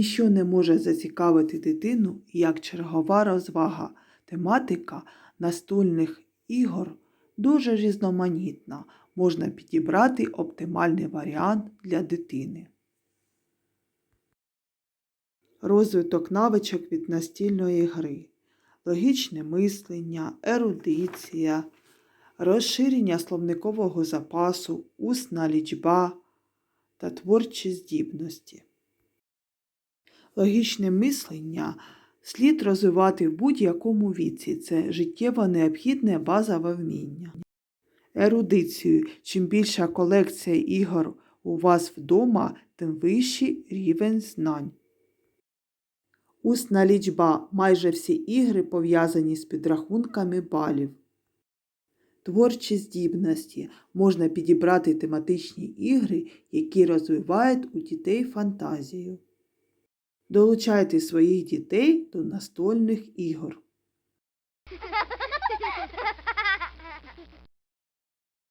Ніщо не може зацікавити дитину, як чергова розвага. Тематика настольних ігор дуже різноманітна. Можна підібрати оптимальний варіант для дитини. Розвиток навичок від настільної гри, логічне мислення, ерудиція, розширення словникового запасу, усна лічба та творчі здібності. Логічне мислення слід розвивати в будь-якому віці. Це життєво необхідне базове вміння. Ерудицію. Чим більша колекція ігор у вас вдома, тим вищий рівень знань. Усна лічба. Майже всі ігри пов'язані з підрахунками балів. Творчі здібності. Можна підібрати тематичні ігри, які розвивають у дітей фантазію. Долучайте своїх дітей до настольних ігор.